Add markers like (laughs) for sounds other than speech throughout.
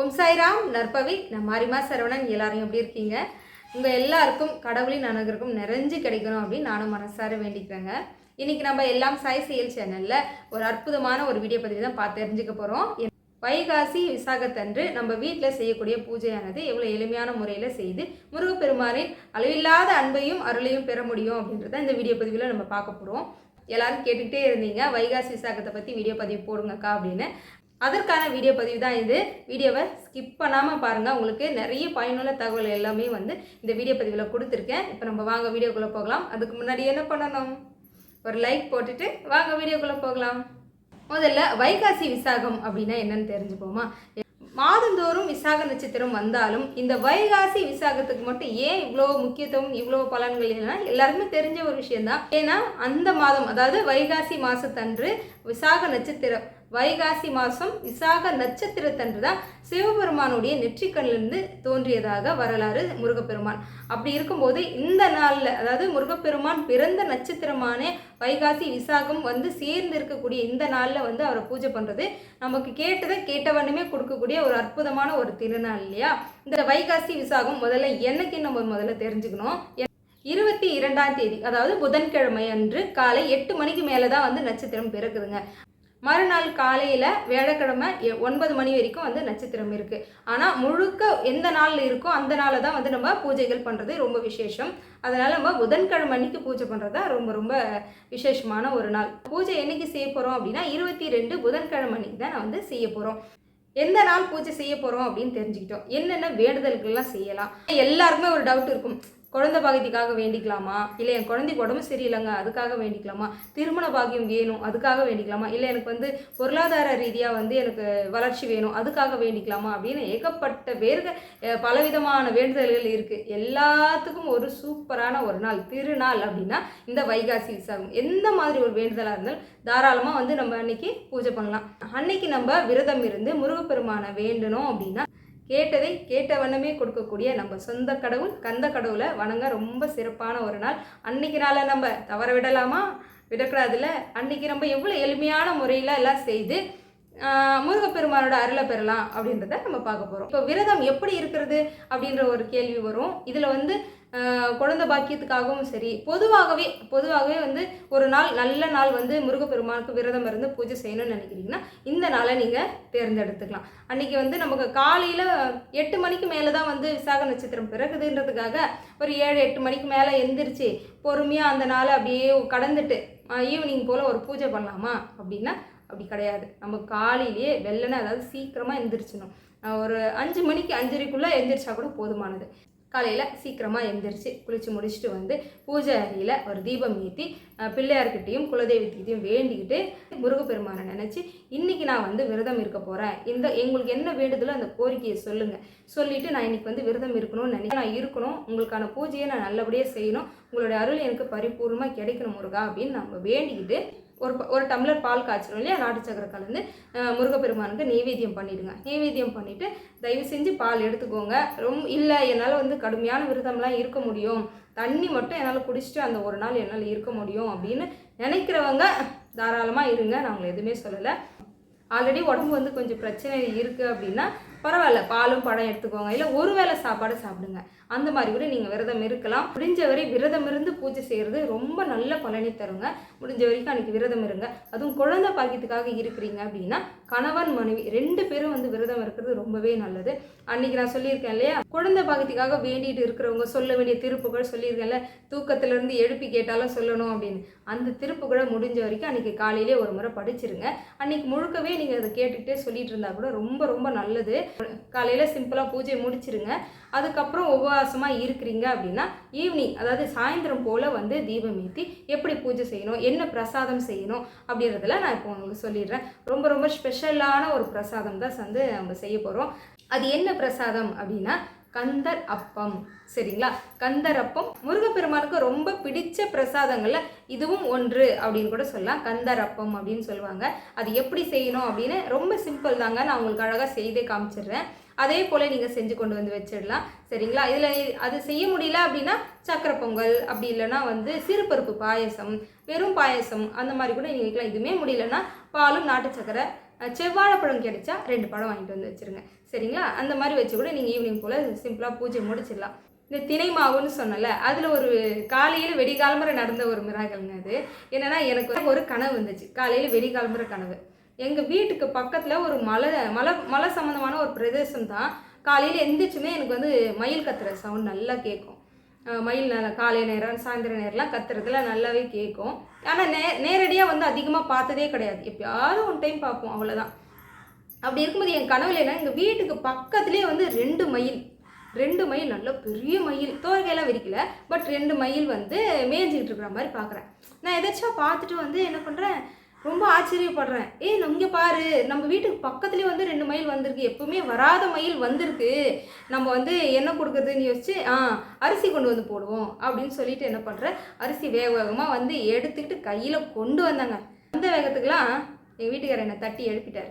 ஓம் சாய்ராம் நற்பவி. நான் மாரிமா சரவணன். எல்லாரும் எப்படி இருக்கீங்க? உங்கள் எல்லாருக்கும் கடவுளின் அனுகிரகம் நிறைஞ்சு கிடைக்கணும் அப்படின்னு நானும் மனசார வேண்டிக்கிறேங்க. இன்னைக்கு நம்ம எல்லாம் சாய் செயல் சேனலில் ஒரு அற்புதமான ஒரு வீடியோ பற்றி தான் பார்த்து தெரிஞ்சுக்க போகிறோம் வைகாசி விசாகத்தன்று நம்ம வீட்டில் செய்யக்கூடிய பூஜையானது எவ்வளோ எளிமையான முறையில் செய்து முருகப்பெருமானின் அளவில்லாத அன்பையும் அருளையும் பெற முடியும் அப்படின்றத இந்த வீடியோ பதிவில் நம்ம பார்க்க போகிறோம் எல்லாரும் கேட்டுக்கிட்டே இருந்தீங்க வைகாசி விசாகத்தை பற்றி வீடியோ பதிவு போடுங்கக்கா அப்படின்னு. அதற்கான வீடியோ பதிவு தான் இது. வீடியோவை ஸ்கிப் பண்ணாமல் பாருங்கள் உங்களுக்கு நிறைய பயனுள்ள தகவல் எல்லாமே வந்து இந்த வீடியோ பதிவில் கொடுத்துருக்கேன். இப்போ நம்ம வாங்க வீடியோக்குள்ளே போகலாம். அதுக்கு முன்னாடி என்ன பண்ணணும்? ஒரு லைக் போட்டுட்டு வாங்க வீடியோக்குள்ளே போகலாம். முதல்ல வைகாசி விசாகம் அப்படின்னா என்னன்னு தெரிஞ்சுப்போமா? மாதந்தோறும் விசாக நட்சத்திரம் வந்தாலும் இந்த வைகாசி விசாகத்துக்கு மட்டும் ஏன் இவ்வளோ முக்கியத்துவம் இவ்வளோ பலன்கள் இல்லைன்னா எல்லாருக்குமே தெரிஞ்ச ஒரு விஷயம்தான். ஏன்னா அந்த மாதம் அதாவது வைகாசி மாதத்தன்று விசாக நட்சத்திரம் வைகாசி மாதம் விசாக நட்சத்திரத்தன்று தான் சிவபெருமானுடைய நெற்றிக்கண்ணிலிருந்து தோன்றியதாக வரலாறு முருகப்பெருமான். அப்படி இருக்கும்போது இந்த நாளில் அதாவது முருகப்பெருமான் பிறந்த நட்சத்திரமான வைகாசி விசாகம் வந்து சேர்ந்து இருக்கக்கூடிய இந்த நாளில் வந்து அவரை பூஜை பண்ணுறது நமக்கு கேட்டதை கேட்டவண்ணுமே கொடுக்கக்கூடிய ஒரு அற்புதமான ஒரு திருநாள் இல்லையா? இந்த வைகாசி விசாகம் முதல்ல என்னைக்கு நம்ம முதல்ல தெரிஞ்சுக்கணும்? இருபத்தி இரண்டாம் தேதி அதாவது புதன்கிழமை அன்று காலை எட்டு மணிக்கு மேலே தான் வந்து நட்சத்திரம் பிறக்குதுங்க. மறுநாள் காலையில் வியாழக்கிழமை எ- ஒன்பது மணி வரைக்கும் வந்து நட்சத்திரம் இருக்குது ஆனால் முழுக்க எந்த நாளில் இருக்கோ அந்த நாளில் தான் வந்து நம்ம பூஜைகள் பண்ணுறது ரொம்ப விசேஷம். அதனால் நம்ம புதன்கிழமை அன்னைக்கு பூஜை பண்ணுறது தான் ரொம்ப ரொம்ப விசேஷமான ஒரு நாள். பூஜை என்னைக்கு செய்ய போகிறோம் அப்படின்னா இருபத்தி ரெண்டு புதன்கிழமை அன்னைக்கு தான் நான் வந்து செய்ய போகிறோம் எந்த நாள் பூஜை செய்ய போகிறோம் அப்படின்னு தெரிஞ்சுக்கிட்டோம். என்னென்ன வேண்டுதல்கள்லாம் செய்யலாம். எல்லாருக்குமே ஒரு டவுட் இருக்கும். குழந்தை பாகியத்துக்காக வேண்டிக்கலாமா? இல்லை என் குழந்தைக்கு உடம்பு சரியில்லைங்க அதுக்காக வேண்டிக்கலாமா? திருமண பாகியம் வேணும் அதுக்காக வேண்டிக்கலாமா? இல்லை எனக்கு வந்து பொருளாதார ரீதியாக வந்து எனக்கு வளர்ச்சி வேணும் அதுக்காக வேண்டிக்கலாமா? அப்படின்னு ஏகப்பட்ட பேருக்கு பலவிதமான வேண்டுதல்கள் இருக்குது எல்லாத்துக்கும் ஒரு சூப்பரான ஒரு நாள் திருநாள் அப்படின்னா இந்த வைகாசி விசாகம். எந்த மாதிரி ஒரு வேண்டுதலாக இருந்தாலும் தாராளமாக வந்து நம்ம அன்னைக்கு பூஜை பண்ணலாம். அன்னைக்கு நம்ம விரதம் இருந்து முருகப்பெருமானை வேண்டணும் அப்படின்னா கேட்டதை கேட்ட வண்ணமே கொடுக்கக்கூடிய நம்ம சொந்த கடவுள் கந்த கடவுளை வணங்க ரொம்ப சிறப்பான ஒரு நாள். அன்னைக்கு நாளை நம்ம தவற விடலாமா? விடக்கூடாதுல்ல. அன்னைக்கு நம்ம எவ்வளோ எளிமையான முறையில் எல்லாம் செய்து முருகப்பெருமானோட அருளை பெறலாம் அப்படின்றத நம்ம பார்க்க போகிறோம் இப்போ விரதம் எப்படி இருக்கிறது அப்படின்ற ஒரு கேள்வி வரும். இதில் வந்து குழந்த பாக்கியத்துக்காகவும் சரி பொதுவாகவே பொதுவாகவே வந்து ஒரு நாள் நல்ல நாள் வந்து முருகப்பெருமானுக்கு விரதம் இருந்து பூஜை செய்யணும்னு நினைக்கிறீங்கன்னா இந்த நாளை நீங்கள் தேர்ந்தெடுத்துக்கலாம். அன்றைக்கி வந்து நமக்கு காலையில் எட்டு மணிக்கு மேலே தான் வந்து விசாக நட்சத்திரம் பிறகுதுன்றதுக்காக ஒரு ஏழு எட்டு மணிக்கு மேலே எந்திரிச்சு பொறுமையாக அந்த நாளை அப்படியே கடந்துட்டு ஈவினிங் போல் ஒரு பூஜை பண்ணலாமா? அப்படின்னா அப்படி கிடையாது. நம்ம காலையிலேயே வெள்ளனை அதாவது சீக்கிரமாக எந்திரிச்சிடணும். ஒரு அஞ்சு மணிக்கு அஞ்சரைக்குள்ளே எந்திரிச்சா கூட போதுமானது. காலையில் சீக்கிரமாக எந்திரிச்சு குளித்து முடிச்சுட்டு வந்து பூஜை அறையில் ஒரு தீபம் ஏற்றி பிள்ளையார்கிட்டையும் குலதெய்வத்துக்கிட்டையும் வேண்டிக்கிட்டு முருகப்பெருமானை நினச்சி இன்றைக்கி நான் வந்து விரதம் இருக்க போகிறேன் இந்த எங்களுக்கு என்ன வேண்டுதலோ அந்த கோரிக்கையை சொல்லுங்கள் சொல்லிவிட்டு நான் இன்னைக்கு வந்து விரதம் இருக்கணும்னு நினைக்கிறேன். நான் இருக்கணும். உங்களுக்கான பூஜையை நான் நல்லபடியாக செய்யணும். உங்களுடைய அருள் எனக்கு பரிபூர்ணமாக கிடைக்கணும் முருகா அப்படின்னு நம்ம வேண்டிக்கிட்டு ஒரு ப- ஒரு டம்ளர் பால் காய்ச்சணும் இல்லையா? நாட்டு சக்கரை கலந்து முருகப்பெருமானுக்கு நெய்வேத்தியம் பண்ணிடுங்க. நெய்வேத்தியம் பண்ணிவிட்டு தயவு செஞ்சு பால் எடுத்துக்கோங்க. ரொம்ப இல்லை என்னால் வந்து கடுமையான விரதம்லாம் இருக்க முடியும். தண்ணி மட்டும் என்னால் குடிச்சிட்டு அந்த ஒரு நாள் என்னால் இருக்க முடியும் அப்படின்னு நினைக்கிறவங்க தாராளமாக இருங்க. நான் உங்களை எதுவுமே சொல்லலை. ஆல்ரெடி உடம்பு வந்து கொஞ்சம் பிரச்சனை இருக்குது அப்படின்னா பரவாயில்ல பாலும் பழம் எடுத்துக்கோங்க. இல்லை ஒரு வேளை சாப்பாடு சாப்பிடுங்க. அந்த மாதிரி கூட நீங்கள் விரதம் இருக்கலாம். முடிஞ்ச வரை விரதம் இருந்து பூஜை செய்கிறது ரொம்ப நல்ல பலனை தருங்க. முடிஞ்ச வரைக்கும் அன்றைக்கி விரதம் இருங்க. அதுவும் குழந்தை பாக்கியத்துக்காக இருக்கிறீங்க அப்படின்னா கணவன் மனைவி ரெண்டு பேரும் வந்து விரதம் இருக்கிறது ரொம்பவே நல்லது. அன்னைக்கு நான் சொல்லியிருக்கேன் இல்லையா? குழந்தை பாகத்துக்காக வேண்டிட்டு இருக்கிறவங்க சொல்ல வேண்டிய திருப்புகள் சொல்லியிருக்கேன்ல. தூக்கத்திலிருந்து எழுப்பி கேட்டாலும் சொல்லணும் அப்படின்னு. அந்த திருப்புகளை முடிஞ்ச வரைக்கும் அன்றைக்கி காலையிலே ஒரு முறை படிச்சிருங்க. அன்றைக்கி முழுக்கவே நீங்கள் அதை கேட்டுக்கிட்டே சொல்லிட்டு இருந்தால் கூட ரொம்ப ரொம்ப நல்லது. காலையில் சிம்பிளாக பூஜையை முடிச்சிருங்க. அதுக்கப்புறம் உபவாசமாக இருக்கிறீங்க அப்படின்னா ஈவினிங் அதாவது சாயந்தரம் போல் வந்து தீபம் ஏற்றி எப்படி பூஜை செய்யணும் என்ன பிரசாதம் செய்யணும் அப்படின்றதெல்லாம் நான் இப்போ உங்களுக்கு சொல்லிடுறேன். ரொம்ப ரொம்ப ஸ்பெஷல் ஸ்பெஷலான ஒரு பிரசாதம் தான் வந்து நம்ம செய்ய போகிறோம் அது என்ன பிரசாதம் அப்படின்னா கந்தர் அப்பம். சரிங்களா? கந்தர் அப்பம் முருகப்பெருமானுக்கு ரொம்ப பிடிச்ச பிரசாதங்களில் இதுவும் ஒன்று அப்படின்னு கூட சொல்லலாம். கந்தர் அப்பம் அப்படின்னு சொல்லுவாங்க. அது எப்படி செய்யணும் அப்படின்னு ரொம்ப சிம்பிள் தாங்க. நான் உங்களுக்கு அழகாக செய்தே காமிச்சிடுறேன். அதே போல் நீங்கள் செஞ்சு கொண்டு வந்து வச்சிடலாம். சரிங்களா? இதில் அது செய்ய முடியல அப்படின்னா சக்கரை பொங்கல் அப்படி இல்லைன்னா வந்து சிறுபருப்பு பாயசம் வெறும் பாயசம் அந்த மாதிரி கூட நீங்கள் வைக்கலாம். இதுவுமே முடியலன்னா பாலும் நாட்டு சக்கரை செவ்வாழைப்பழம் கிடைச்சா ரெண்டு பழம் வாங்கிட்டு வந்து வச்சுருங்க. சரிங்களா? அந்த மாதிரி வச்சு கூட நீங்கள் ஈவினிங் போல் சிம்பிளாக பூஜை முடிச்சிடலாம். இந்த திணை மாவுன்னு சொன்னல அதில் ஒரு காலையில் வெடிகாலம்பரை நடந்த ஒரு மிராகல்ங்க அது. என்னென்னா எனக்கு ஒரு கனவு வந்துச்சு. காலையில் வெடிகாலம்பரை கனவு. எங்கள் வீட்டுக்கு பக்கத்தில் ஒரு மலை மலை மலை சம்மந்தமான ஒரு பிரதேசம் தான். காலையில் எந்திரிச்சுமே எனக்கு வந்து மயில் கத்துற சவுண்ட் நல்லா கேட்கும் மயில் நல்லா காலை நேரம் சாயந்தர நேரம்லாம் கத்துறதுல நல்லாவே கேட்கும் ஆனால் நே நேரடியாக வந்து அதிகமாக பார்த்ததே கிடையாது. எப்பயாவது ஒன் டைம் பார்ப்போம் அவ்வளோதான் அப்படி இருக்கும்போது என் கனவுல என்ன எங்கள் வீட்டுக்கு பக்கத்துலேயே வந்து ரெண்டு மயில். ரெண்டு மயில் நல்ல பெரிய மயில். தோகையெல்லாம் விரிக்கல பட் ரெண்டு மயில் வந்து மேய்ஞ்சிக்கிட்டு இருக்கிற மாதிரி பார்க்குறேன். நான் எதாச்சும் பார்த்துட்டு வந்து என்ன பண்ணுறேன் ரொம்ப ஆச்சரியப்படுறேன். ஏ இங்கே பாரு. நம்ம வீட்டுக்கு பக்கத்துலேயே வந்து ரெண்டு மயில் வந்திருக்கு. எப்பவுமே வராத மயில் வந்திருக்கு. நம்ம வந்து என்ன கொடுக்குறதுன்னு யோசிச்சு ஆ அரிசி கொண்டு வந்து போடுவோம். அப்படின்னு சொல்லிட்டு என்ன பண்ணுறேன் அரிசி வேக வேகமாக வந்து எடுத்துக்கிட்டு கையில் கொண்டு வந்தாங்க. அந்த வேகத்துக்கெலாம் எங்கள் வீட்டுக்காரர் என்னை தட்டி எழுப்பிட்டார்.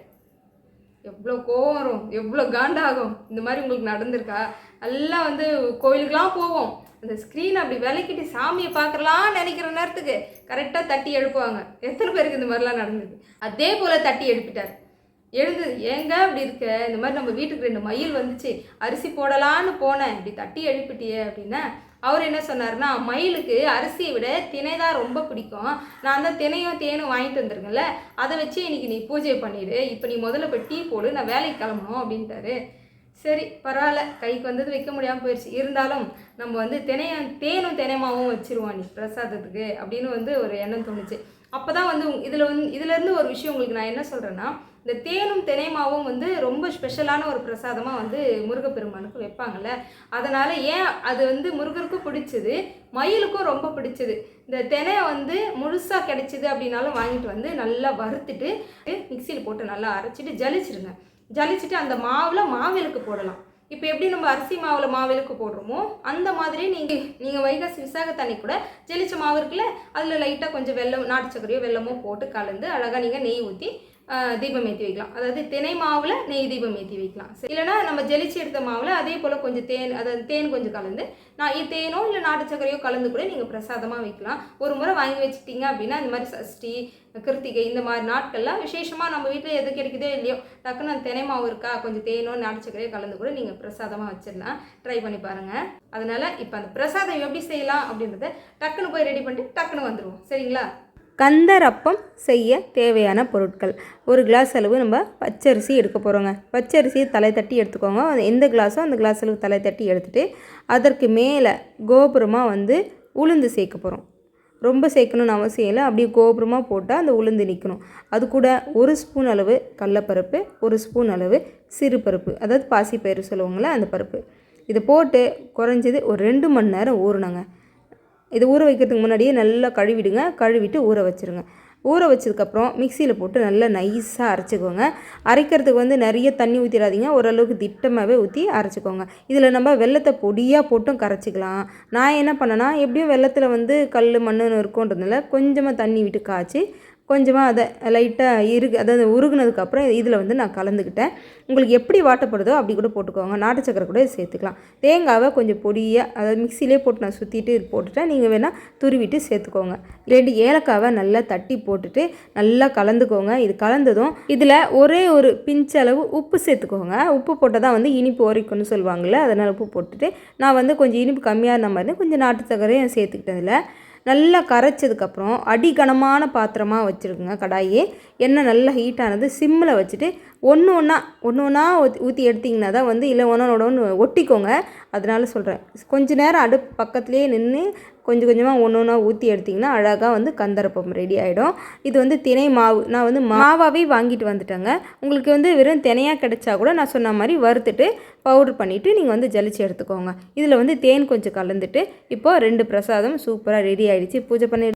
எவ்வளோ கோவம் வரும். எவ்வளோ காண்டாகும். இந்த மாதிரி உங்களுக்கு நடந்திருக்கா? எல்லாம் வந்து கோயிலுக்கெலாம் போவோம். அந்த ஸ்க்ரீன் அப்படி விலக்கிட்டு சாமியை பார்க்கலான்னு நினைக்கிற நேரத்துக்கு கரெக்டாக தட்டி எழுப்புவாங்க. எத்தனை பேருக்கு இந்த மாதிரிலாம் நடந்தது? அதே போல் தட்டி எழுப்பிட்டார். எழுந்து ஏங்க அப்படி இருக்க? இந்த மாதிரி நம்ம வீட்டுக்கு ரெண்டு மயில் வந்துச்சு. அரிசி போடலான்னு போனேன். இப்படி தட்டி எழுப்பிட்டியே அப்படின்னா அவர் என்ன சொன்னார்னா மயிலுக்கு அரிசியை விட திணை தான் ரொம்ப பிடிக்கும். நான் தான் தினையும் தேனும் வாங்கிட்டு வந்திருக்கேன்ல. அதை வச்சு இன்னைக்கு நீ பூஜை பண்ணிடு. இப்போ நீ முதல்ல போய் டீ போடு. நான் வேலைக்கு கிளம்பணும் அப்படின்ட்டாரு. சரி பரவாயில்ல. கைக்கு வந்தது வைக்க முடியாமல் போயிடுச்சு இருந்தாலும் நம்ம வந்து தினைய தேனும் தினைமாவும் வச்சுருவோம் நீ பிரசாதத்துக்கு அப்படின்னு வந்து ஒரு எண்ணம் தோணுச்சு. அப்போ தான் வந்து இதில் வந்து இதுலேருந்து ஒரு விஷயம் உங்களுக்கு நான் என்ன சொல்கிறேன்னா இந்த தேனும் தினைமாவும் வந்து ரொம்ப ஸ்பெஷலான ஒரு பிரசாதமாக வந்து முருகப்பெருமானுக்கு வைப்பாங்கல்ல. அதனால் ஏன் அது வந்து முருகருக்கும் பிடிச்சது மயிலுக்கும் ரொம்ப பிடிச்சது. இந்த தினை வந்து முழுசாக கிடைச்சிது அப்படின்னாலும் வாங்கிட்டு வந்து நல்லா வறுத்துட்டு மிக்சியில் போட்டு நல்லா அரைச்சிட்டு ஜலிச்சிடுங்க ஜலிச்சுட்டு அந்த மாவில் மாவிளக்கு போடலாம். இப்போ எப்படி நம்ம அரிசி மாவில் மாவிளக்கு போடுறோமோ அந்த மாதிரி நீங்கள் நீங்கள் வைகாசி விசாக தண்ணி கூட ஜெலிச்ச மாவு இருக்குல்ல அதில் லைட்டாக கொஞ்சம் வெல்லம் நாட்டு சக்கரையோ வெல்லமோ போட்டு கலந்து அழகாக நீங்கள் நெய் ஊற்றி தீபம் ஏற்றி வைக்கலாம். அதாவது தினை மாவில் நெய் தீபம் ஏற்றி வைக்கலாம். சரி, இல்லைன்னா நம்ம ஜெலிச்சு எடுத்த மாவில் அதே போல் கொஞ்சம் தேன் அதாவது தேன் கொஞ்சம் கலந்து நான் இது தேனோ இல்லை நாட்டு சர்க்கரையோ கலந்து கூட நீங்கள் பிரசாதமாக வைக்கலாம். ஒரு முறை வாங்கி வச்சுக்கிட்டீங்க அப்படின்னா இந்த மாதிரி சஷ்டி கிருத்திகை இந்த மாதிரி நாட்கள்லாம் விசேஷமாக நம்ம வீட்டில் எது கிடைக்குதோ இல்லையோ டக்குன்னு அந்த தினை மாவு இருக்கா கொஞ்சம் தேனோ நாட்டு சர்க்கரையோ கலந்து கூட நீங்கள் பிரசாதமாக வச்சிடலாம். ட்ரை பண்ணி பாருங்கள் அதனால் இப்போ அந்த பிரசாதம் எப்படி செய்யலாம் அப்படின்றத டக்குன்னு போய் ரெடி பண்ணிட்டு டக்குன்னு வந்துடுவோம் சரிங்களா? கந்தரப்பம் செய்ய தேவையான பொருட்கள். ஒரு கிளாஸ் அளவு நம்ம பச்சரிசி எடுக்க போகிறோங்க பச்சரிசியை தலை தட்டி எடுத்துக்கோங்க. எந்த கிளாஸோ அந்த கிளாஸ் அளவு தலை தட்டி எடுத்துகிட்டு அதற்கு மேலே கோபுரமாக வந்து உளுந்து சேர்க்க போகிறோம் ரொம்ப சேர்க்கணும்னு அவசியம் இல்லை. அப்படியே கோபுரமாக போட்டால் அந்த உளுந்து நிற்கணும் அது கூட ஒரு ஸ்பூன் அளவு கடலப்பருப்பு ஒரு ஸ்பூன் அளவு சிறுபருப்பு அதாவது பாசிப்பயிறு சொல்லுவாங்களே அந்த பருப்பு. இதை போட்டு குறைஞ்சது ஒரு ரெண்டு மணி நேரம் ஊறணுங்க. இது ஊற வைக்கிறதுக்கு முன்னாடியே நல்லா கழுவிடுங்க. கழுவிட்டு ஊற வச்சுருங்க. ஊற வச்சதுக்கப்புறம் மிக்சியில் போட்டு நல்லா நைஸாக அரைச்சிக்கோங்க. அரைக்கிறதுக்கு வந்து நிறைய தண்ணி ஊற்றிடாதீங்க ஓரளவுக்கு திட்டமாகவே ஊற்றி அரைச்சிக்கோங்க. இதில் நம்ம வெள்ளத்தை பொடியாக போட்டும் கரைச்சிக்கலாம். நான் என்ன பண்ணேன்னா எப்படியும் வெள்ளத்தில் வந்து கல் மண்ணுன்னு இருக்கோன்றதுனால கொஞ்சமாக தண்ணி விட்டு காய்ச்சி கொஞ்சமாக அதை லைட்டாக இருக்கு அதாவது உருகுனதுக்கப்புறம் இதில் வந்து நான் கலந்துக்கிட்டேன். உங்களுக்கு எப்படி வாட்டப்படுதோ அப்படி கூட போட்டுக்கோங்க. நாட்டு சக்கரை கூட சேர்த்துக்கலாம். தேங்காவை கொஞ்சம் பொடியாக அதாவது மிக்சிலே போட்டு நான் சுற்றிட்டு போட்டுட்டேன். நீங்கள் வேணால் துருவிட்டு சேர்த்துக்கோங்க. ரெண்டு ஏலக்காவை நல்லா தட்டி போட்டுட்டு நல்லா கலந்துக்கோங்க. இது கலந்ததும் இதில் ஒரே ஒரு பிஞ்சளவு உப்பு சேர்த்துக்கோங்க. உப்பு போட்டால் தான் வந்து இனிப்பு உரைக்கும்னு சொல்லுவாங்கள்ல அதனால் உப்பு போட்டுட்டு நான் வந்து கொஞ்சம் இனிப்பு கம்மியாக இருந்த மாதிரி கொஞ்சம் நாட்டு சக்கரையும் சேர்த்துக்கிட்டேன் நல்லா கரைச்சதுக்கப்புறம் அடிகனமான பாத்திரமாக வச்சுருக்குங்க கடாயி. எண்ணெய் நல்லா ஹீட்டானது சிம்மில் வச்சுட்டு ஒன்று ஒன்றா ஒன்று ஒன்றா ஊற்றி ஊற்றி எடுத்திங்கன்னா தான் வந்து இல்லை ஒன்றோட ஒன்று ஒட்டிக்கோங்க. அதனால சொல்கிறேன் கொஞ்ச நேரம் அடுப்பு பக்கத்துலேயே நின்று கொஞ்சம் கொஞ்சமாக ஒன்று ஒன்றா ஊற்றி எடுத்திங்கன்னா அழகாக வந்து கந்தரப்பம் ரெடி ஆகிடும் இது வந்து தினை மாவு. நான் வந்து மாவாகவே வாங்கிட்டு வந்துட்டேங்க. உங்களுக்கு வந்து வெறும் தினையாக கிடைச்சா கூட நான் சொன்ன மாதிரி வறுத்துட்டு பவுடர் பண்ணிவிட்டு நீங்கள் வந்து ஜலிச்சு எடுத்துக்கோங்க. இதில் வந்து தேன் கொஞ்சம் கலந்துட்டு இப்போது ரெண்டு பிரசாதம் சூப்பராக ரெடி ஆகிடுச்சு பூஜை பண்ணி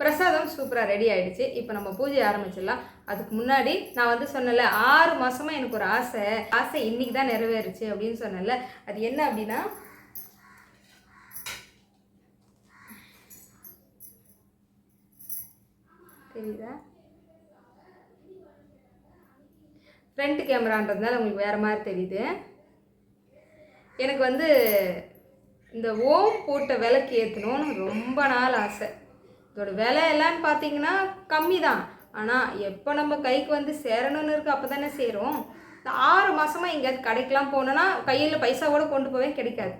பிரசாதம் சூப்பராக ரெடி ஆகிடுச்சு இப்போ நம்ம பூஜை ஆரம்பிச்சிடலாம். அதுக்கு முன்னாடி நான் வந்து சொன்னல ஆறு மாதமாக எனக்கு ஒரு ஆசை. ஆசை இன்றைக்கி தான் நிறைவேறுச்சு அப்படின்னு சொன்னேன்ல. அது என்ன அப்படின்னா தெரியுதா ஃப்ரண்ட் கேமரான்றதுனால உங்களுக்கு வேறு மாதிரி தெரியுது. எனக்கு வந்து இந்த ஓம் போட்ட விலைக்கு ஏற்றணும்னு ரொம்ப நாள் ஆசை. இதோட விலை எல்லான்னு பார்த்தீங்கன்னா கம்மி தான் ஆனால் எப்போ நம்ம கைக்கு வந்து சேரணும்னு இருக்கு அப்போ தானே சேரும். இந்த ஆறு மாதமாக எங்கேயாவது கடைக்கெலாம் போனோன்னா கையில் பைசாவோட கொண்டு போவே கிடைக்காது.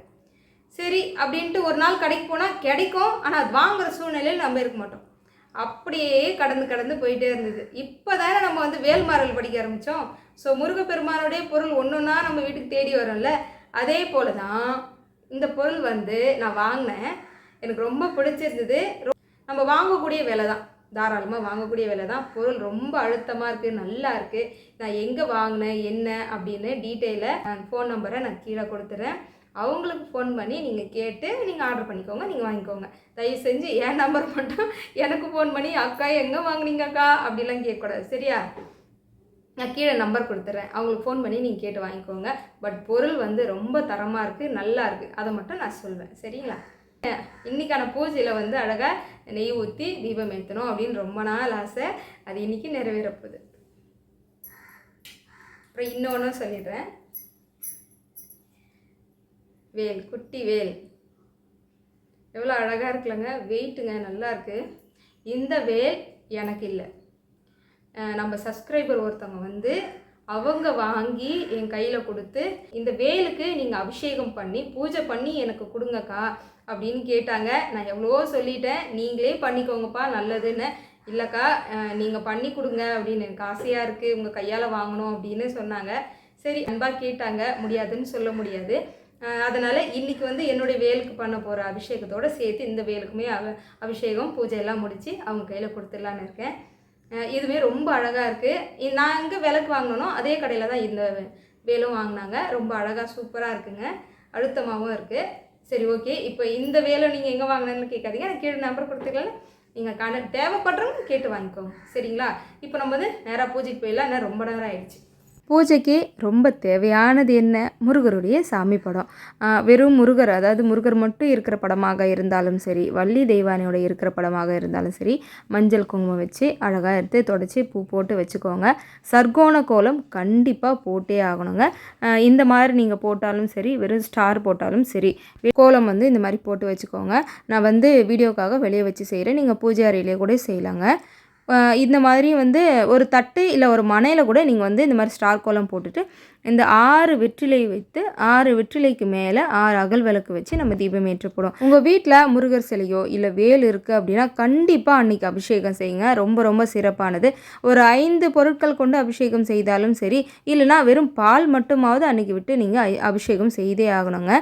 சரி அப்படின்ட்டு ஒரு நாள் கடைக்கு போனால் கிடைக்கும் ஆனால் அது வாங்குகிற சூழ்நிலையில் நம்ம இருக்க மாட்டோம். அப்படியே கடந்து கடந்து போயிட்டே இருந்தது. இப்போ தானே நம்ம வந்து வேல்மாறல் படிக்க ஆரம்பித்தோம் ஸோ முருகப்பெருமானுடைய பொருள் ஒன்று ஒன்றா நம்ம வீட்டுக்கு தேடி வரோம்ல. அதே போல தான் இந்த பொருள் வந்து நான் வாங்கினேன். எனக்கு ரொம்ப பிடிச்சிருந்தது. ரொ- நம்ம வாங்கக்கூடிய விலை தான் தாராளமாக வாங்கக்கூடிய விலை தான் பொருள் ரொம்ப அழுத்தமாக இருக்குது நல்லா இருக்குது நான் எங்கே வாங்கினேன் என்ன அப்படின்னு டீட்டெயிலை ஃபோன் நம்பரை நான் கீழே கொடுத்துறேன். அவங்களுக்கு ஃபோன் பண்ணி நீங்கள் கேட்டு நீங்கள் ஆர்டர் பண்ணிக்கோங்க நீங்கள் வாங்கிக்கோங்க. தயவு செஞ்சு என் நம்பர் மட்டும் எனக்கு ஃபோன் பண்ணி அக்கா எங்கே வாங்கினீங்க அக்கா அப்படிலாம் கேட்கக்கூடாது சரியா? நான் கீழே நம்பர் கொடுத்துட்றேன் அவங்களுக்கு ஃபோன் பண்ணி நீங்கள் கேட்டு வாங்கிக்கோங்க. பட் பொருள் வந்து ரொம்ப தரமாக இருக்குது நல்லா இருக்குது அதை மட்டும் நான் சொல்வேன் சரிங்களா? இன்றைக்கான பூஜையில் வந்து அழகாக நெய் ஊற்றி தீபம் ஏற்றணும் அப்படின்னு ரொம்ப நாள் ஆசை. அது இன்றைக்கி நிறைவேறப்போகுது அப்புறம் இன்னொன்று சொல்லிடுறேன். வேல் குட்டி வேல். எவ்வளோ அழகாக இருக்குல்லங்க. வெயிட்டுங்க நல்லா இருக்குது இந்த வேல் எனக்கு இல்லை. நம்ம சப்ஸ்கிரைபர் ஒருத்தவங்க வந்து அவங்க வாங்கி என் கையில் கொடுத்து இந்த வேலுக்கு நீங்கள் அபிஷேகம் பண்ணி பூஜை பண்ணி எனக்கு கொடுங்கக்கா அப்படின்னு கேட்டாங்க. நான் எவ்வளோ சொல்லிட்டேன். நீங்களே பண்ணிக்கோங்கப்பா நல்லதுன்னு. இல்லைக்கா நீங்கள் பண்ணி கொடுங்க அப்படின்னு எனக்கு ஆசையாக இருக்குது உங்கள் கையால் வாங்கணும் அப்படின்னு சொன்னாங்க. சரி அன்பாக கேட்டாங்க. முடியாதுன்னு சொல்ல முடியாது. அதனால் இன்னைக்கு வந்து என்னுடைய வேலுக்கு பண்ண போகிற அபிஷேகத்தோடு சேர்த்து இந்த வேலுக்குமே அவ அபிஷேகம் பூஜையெல்லாம் முடித்து அவங்க கையில் கொடுத்துடலான்னு இருக்கேன். இதுவே ரொம்ப அழகாக இருக்குது நான் எங்கே விளக்கு வாங்கினனோ அதே கடையில் தான் இந்த வேலும் வாங்கினாங்க. ரொம்ப அழகாக சூப்பராக இருக்குங்க. அழுத்தமாகவும் இருக்குது சரி ஓகே. இப்போ இந்த வேலை நீங்கள் எங்கே வாங்கினேன்னு கேட்காதீங்க. எனக்கு கீழே நம்பர் கொடுத்துருக்கல நீங்கள் கண தேவைப்படுறவங்க கேட்டு வாங்கிக்கோங்க. சரிங்களா? இப்போ நம்ம வந்து நேராக பூஜைக்கு போயிடலாம். ஏன்னா ரொம்ப நேரம் ஆயிடுச்சு. பூஜைக்கு ரொம்ப தேவையானது என்ன? முருகருடைய சாமி படம். வெறும் முருகர் அதாவது முருகர் மட்டும் இருக்கிற படமாக இருந்தாலும் சரி வள்ளி தெய்வானையோட இருக்கிற படமாக இருந்தாலும் சரி மஞ்சள் குங்குமம் வச்சு அழகாக எடுத்து தொடச்சி பூ போட்டு வச்சுக்கோங்க. சர்க்கோண கோலம் கண்டிப்பாக போட்டே ஆகணுங்க. இந்த மாதிரி நீங்கள் போட்டாலும் சரி வெறும் ஸ்டார் போட்டாலும் சரி கோலம் வந்து இந்த மாதிரி போட்டு வச்சுக்கோங்க. நான் வந்து வீடியோக்காக வெளியே வச்சு செய்கிறேன் நீங்கள் பூஜை அறையிலே கூட செய்யலாங்க. இந்த மாதிரி வந்து ஒரு தட்டு இல்லை ஒரு மனையில் கூட நீங்கள் வந்து இந்த மாதிரி ஸ்டார் கோலம் போட்டுட்டு இந்த ஆறு வெற்றிலை வைத்து ஆறு வெற்றிலைக்கு மேலே ஆறு அகல் விளக்கு வச்சு நம்ம தீபம் ஏற்றப்படும். உங்கள் வீட்டில் முருகர் சிலையோ இல்லை வேல் இருக்குது அப்படின்னா கண்டிப்பாக அன்னைக்கு அபிஷேகம் செய்யுங்க. ரொம்ப ரொம்ப சிறப்பானது. ஒரு ஐந்து பொருட்கள் கொண்டு அபிஷேகம் செய்தாலும் சரி இல்லைனா வெறும் பால் மட்டுமாவது அன்னைக்கு விட்டு நீங்கள் அபிஷேகம் செய்தே ஆகணுங்க.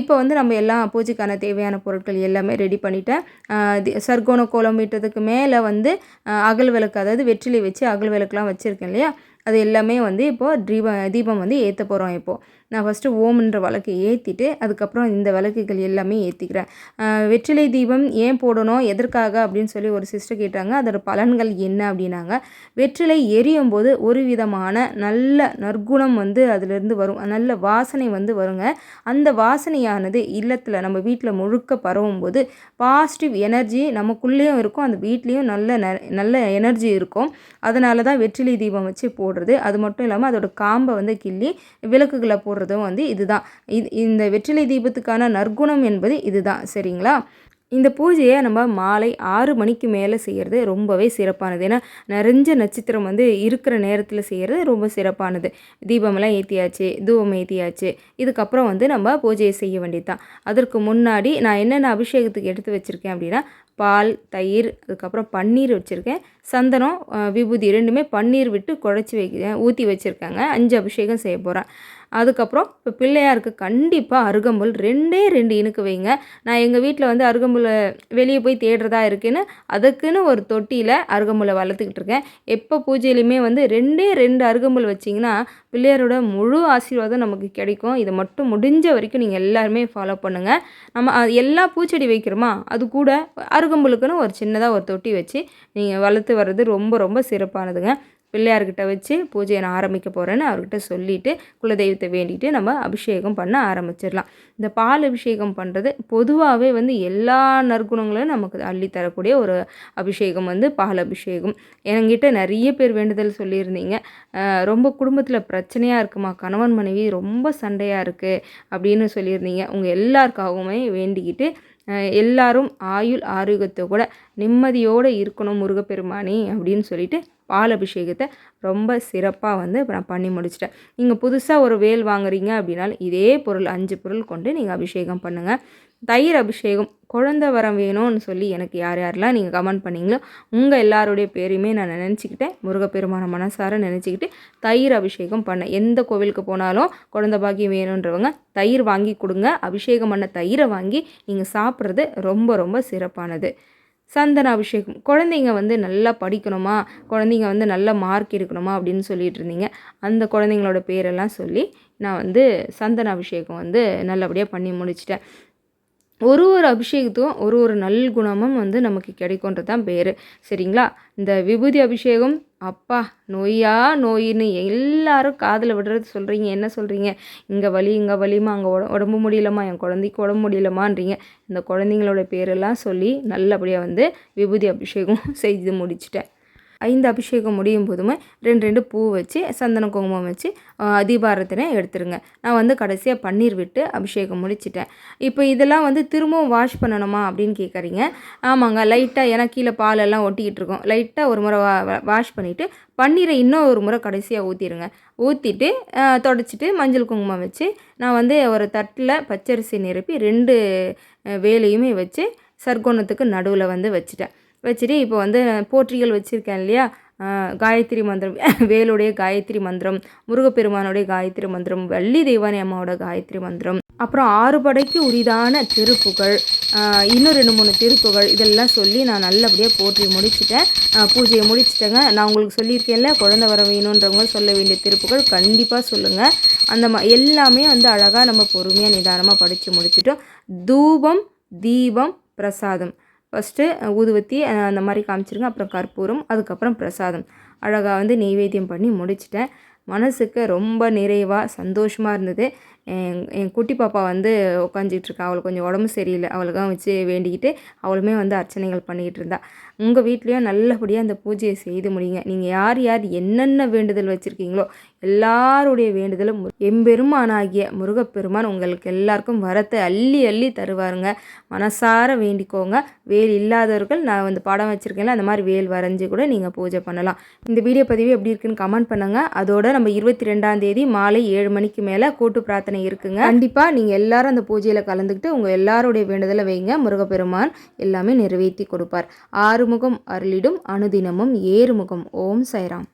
இப்போ வந்து நம்ம எல்லாம் பூஜைக்கான தேவையான பொருட்கள் எல்லாமே ரெடி பண்ணிட்டேன். சர்க்கோண கோலம் மீட்டதுக்கு மேலே வந்து அகல் விளக்கு அதாவது வெற்றிலை வச்சு அகல் விளக்குலாம் வச்சுருக்கேன் இல்லையா? அது எல்லாமே வந்து இப்போது தீபம் தீபம் வந்து ஏற்ற போகிறோம் இப்போது நான் ஃபஸ்ட்டு ஓம்ன்ற விளக்கு ஏற்றிட்டு அதுக்கப்புறம் இந்த விளக்குகள் எல்லாமே ஏற்றிக்கிறேன் வெற்றிலை தீபம் ஏன் போடணும் எதற்காக அப்படின்னு சொல்லி ஒரு சிஸ்டர் கேட்டாங்க. அதோட பலன்கள் என்ன அப்படின்னாங்க. வெற்றிலை எரியும் போது ஒரு விதமான நல்ல நற்குணம் வந்து அதிலிருந்து வரும். நல்ல வாசனை வந்து வருங்க. அந்த வாசனையானது இல்லத்தில் நம்ம வீட்டில் முழுக்க பரவும் போது பாசிட்டிவ் எனர்ஜி நமக்குள்ளேயும் இருக்கும். அந்த வீட்லேயும் நல்ல நல்ல எனர்ஜி இருக்கும். அதனால தான் வெற்றிலை தீபம் வச்சு போடுறது. அது மட்டும் இல்லாமல் அதோட காம்பை வந்து கிள்ளி விளக்குகளை போடுறதும் வந்து இதுதான். இது இந்த வெற்றிலை தீபத்துக்கான நற்குணம் என்பது இதுதான். சரிங்களா? இந்த பூஜையை நம்ம மாலை ஆறு மணிக்கு மேலே செய்கிறது ரொம்பவே சிறப்பானது. ஏன்னா நிறைஞ்ச நட்சத்திரம் வந்து இருக்கிற நேரத்தில் செய்கிறது ரொம்ப சிறப்பானது. தீபமெல்லாம் ஏற்றியாச்சு தூபம் ஏற்றியாச்சு இதுக்கப்புறம் வந்து நம்ம பூஜையை செய்ய வேண்டியது தான் அதற்கு முன்னாடி நான் என்னென்ன அபிஷேகத்துக்கு எடுத்து வச்சுருக்கேன் அப்படின்னா பால் தயிர் அதுக்கப்புறம் பன்னீர் வச்சுருக்கேன். சந்தனம் விபூதி ரெண்டுமே பன்னீர் விட்டு குழச்சி வைக்க ஊற்றி வச்சுருக்காங்க. அஞ்சு அபிஷேகம் செய்ய போகிறேன் அதுக்கப்புறம் இப்போ பிள்ளையாருக்கு கண்டிப்பாக அருகம்புல் ரெண்டே ரெண்டு இனுக்கு வைங்க. நான் எங்கள் வீட்டில் வந்து அருகம்புல் வெளியே போய் தேடுறதா இருக்குன்னு அதுக்குன்னு ஒரு தொட்டியில் அருகம்புலை வளர்த்துக்கிட்டு இருக்கேன் எப்போ பூஜையிலையுமே வந்து ரெண்டே ரெண்டு அருகம்புல் வச்சிங்கன்னா பிள்ளையாரோட முழு ஆசீர்வாதம் நமக்கு கிடைக்கும். இதை மட்டும் முடிஞ்ச வரைக்கும் நீங்கள் எல்லாருமே ஃபாலோ பண்ணுங்கள் நம்ம அது எல்லா பூச்செடி வைக்கிறோமா? அது கூட அருகம்புலுக்குன்னு ஒரு சின்னதாக ஒரு தொட்டி வச்சு நீங்கள் வளர்த்து வர்றது ரொம்ப ரொம்ப சிறப்பானதுங்க. பிள்ளையார்கிட்ட வச்சு பூஜையை நான் ஆரம்பிக்க போகிறேன்னு அவர்கிட்ட சொல்லிவிட்டு குலதெய்வத்தை வேண்டிட்டு நம்ம அபிஷேகம் பண்ண ஆரம்பிச்சிடலாம். இந்த பால் அபிஷேகம் பண்ணுறது பொதுவாகவே வந்து எல்லா நற்குணங்களும் நமக்கு அள்ளித்தரக்கூடிய ஒரு அபிஷேகம் வந்து பால் அபிஷேகம். என்கிட்ட நிறைய பேர் வேண்டுதல் சொல்லியிருந்தீங்க. ரொம்ப குடும்பத்தில் பிரச்சனையாக இருக்குமா? கணவன் மனைவி ரொம்ப சண்டையாக இருக்குது அப்படின்னு சொல்லியிருந்தீங்க. உங்கள் எல்லாருக்காகவுமே வேண்டிக்கிட்டு எல்லாரும் ஆயுள் ஆரோக்கியத்தை கூட நிம்மதியோடு இருக்கணும் முருகப்பெருமானே அப்படின்னு சொல்லிட்டு பால் அபிஷேகத்தை ரொம்ப சிறப்பாக வந்து நான் பண்ணி முடிச்சிட்டேன். நீங்கள் புதுசாக ஒரு வேல் வாங்குறீங்க அப்படின்னாலும் இதே பொருள் அஞ்சு பொருள் கொண்டு நீங்கள் அபிஷேகம் பண்ணுங்கள் தயிர் அபிஷேகம் குழந்த வரம் வேணும்னு சொல்லி எனக்கு யார் யாரெல்லாம் நீங்கள் கமெண்ட் பண்ணீங்களோ உங்கள் எல்லாருடைய பேரையுமே நான் நினச்சிக்கிட்டேன். முருகப்பெருமான மனசார நினச்சிக்கிட்டு தயிர் அபிஷேகம் பண்ண எந்த கோவிலுக்கு போனாலும் குழந்த பாக்கியம் வேணுன்றவங்க தயிர் வாங்கி கொடுங்க. அபிஷேகம் பண்ண தயிரை வாங்கி நீங்கள் சாப்பிட்றது ரொம்ப ரொம்ப சிறப்பானது. சந்தன அபிஷேகம் குழந்தைங்க வந்து நல்லா படிக்கணுமா குழந்தைங்க வந்து நல்ல மார்க் எடுக்கணுமா அப்படின்னு சொல்லிட்டு இருந்தீங்க. அந்த குழந்தைங்களோட பேரெல்லாம் சொல்லி நான் வந்து சந்தன அபிஷேகம் வந்து நல்லபடியாக பண்ணி முடிச்சிட்டேன். ஒரு ஒரு அபிஷேகத்தும் ஒரு ஒரு நல்குணமும் வந்து நமக்கு கிடைக்குன்றது தான் பேர். சரிங்களா? இந்த விபூதி அபிஷேகம் அப்பா நோயா நோயின்னு எல்லாரும் காதில் விடுறது சொல்கிறீங்க என்ன சொல்கிறீங்க இங்கே வலி இங்கே வலிமா அங்கே உட உடம்பு முடியலம்மா என் குழந்தைக்கு உடம்பு முடியலமான்றீங்க இந்த குழந்தைங்களோட பேரெல்லாம் சொல்லி நல்லபடியாக வந்து விபூதி அபிஷேகம் (laughs) செய்து முடிச்சிட்டேன். ஐந்து அபிஷேகம் முடியும் போதுமே ரெண்டு ரெண்டு பூ வச்சு சந்தன குங்குமம் வச்சு ஆஹ், தீபாரத்தனை எடுத்துருங்க. நான் வந்து கடைசியாக பன்னீர் விட்டு அபிஷேகம் முடிச்சிட்டேன். இப்போ இதெல்லாம் வந்து திரும்பவும் வாஷ் பண்ணணுமா அப்படின்னு கேட்குறீங்க ஆமாங்க லைட்டாக ஏன்னா கீழே பாலெல்லாம் ஒட்டிக்கிட்டு இருக்கோம். லைட்டாக ஒரு முறை வா வாஷ் பண்ணிவிட்டு பன்னீரை இன்னும் ஒரு முறை கடைசியாக ஊற்றிடுங்க ஊற்றிட்டு தொடச்சிட்டு மஞ்சள் குங்குமம் வச்சு நான் வந்து ஒரு தட்டில் பச்சரிசி நிரப்பி ரெண்டு வேலையுமே வச்சு சர்க்கோணத்துக்கு நடுவில் வந்து வச்சுட்டேன். வச்சுட்டு இப்போ வந்து போற்றிகள் வச்சுருக்கேன் இல்லையா? காயத்ரி மந்திரம் (laughs) வேலுடைய காயத்ரி மந்திரம் முருகப்பெருமானுடைய காயத்ரி மந்திரம் வள்ளி தெய்வானி அம்மாவோட காயத்ரி மந்திரம் அப்புறம் ஆறு படைக்கு உரிதான திருப்புகள் இன்னும் ரெண்டு மூணு திருப்புகள் இதெல்லாம் சொல்லி நான் நல்லபடியாக போற்றி முடிச்சுட்டேன். பூஜையை முடிச்சிட்டேங்க. நான் உங்களுக்கு சொல்லியிருக்கேன்ல குழந்தை வர வேணுன்றவங்க சொல்ல வேண்டிய திருப்புகள் கண்டிப்பாக சொல்லுங்கள் அந்த மா எல்லாமே வந்து அழகாக நம்ம பொறுமையாக நிதானமாக படித்து முடிச்சிட்டோம். தூபம் தீபம் பிரசாதம். ஃபஸ்ட்டு ஊதுவத்தி அந்த மாதிரி காமிச்சிருங்க. அப்புறம் கற்பூரம் அதுக்கப்புறம் பிரசாதம். அழகாக வந்து நெய்வேத்தியம் பண்ணி முடிச்சிட்டேன். மனசுக்கு ரொம்ப நிறைவாக சந்தோஷமாக இருந்தது. என் என் குட்டி பாப்பா வந்து உட்காந்துக்கிட்டு இருக்கா. அவளுக்கு கொஞ்சம் உடம்பு சரியில்லை. அவளுக்காக வச்சு வேண்டிக்கிட்டு அவளுமே வந்து அர்ச்சனைகள் பண்ணிக்கிட்டு இருந்தாள் உங்கள் வீட்லேயும் நல்லபடியாக அந்த பூஜையை செய்து முடியுங்க நீங்கள் யார் யார் என்னென்ன வேண்டுதல் வச்சுருக்கீங்களோ எல்லாருடைய வேண்டுதலும் எம்பெருமானாகிய முருகப்பெருமான் உங்களுக்கு எல்லாருக்கும் வரத்தை அள்ளி அள்ளி தருவாருங்க. மனசார வேண்டிக்கோங்க. வேல் இல்லாதவர்கள் நான் வந்து படம் வச்சுருக்கேன்ல அந்த மாதிரி வேல் வரைஞ்சி கூட நீங்கள் பூஜை பண்ணலாம். இந்த வீடியோ பதிவு எப்படி இருக்குன்னு கமெண்ட் பண்ணுங்கள் அதோட நம்ம இருபத்தி ரெண்டாம் தேதி மாலை ஏழு மணிக்கு மேலே கூட்டு பிரார்த்தனை இருக்குங்க. கண்டிப்பாக நீங்கள் எல்லாரும் அந்த பூஜையில் கலந்துக்கிட்டு உங்கள் எல்லாருடைய வேண்டுதலை வைங்க. முருகப்பெருமான் எல்லாமே நிறைவேற்றி கொடுப்பார். ஆறுமுகம் அருளிடும் அனுதினமும் ஏறுமுகம். ஓம் சைராம்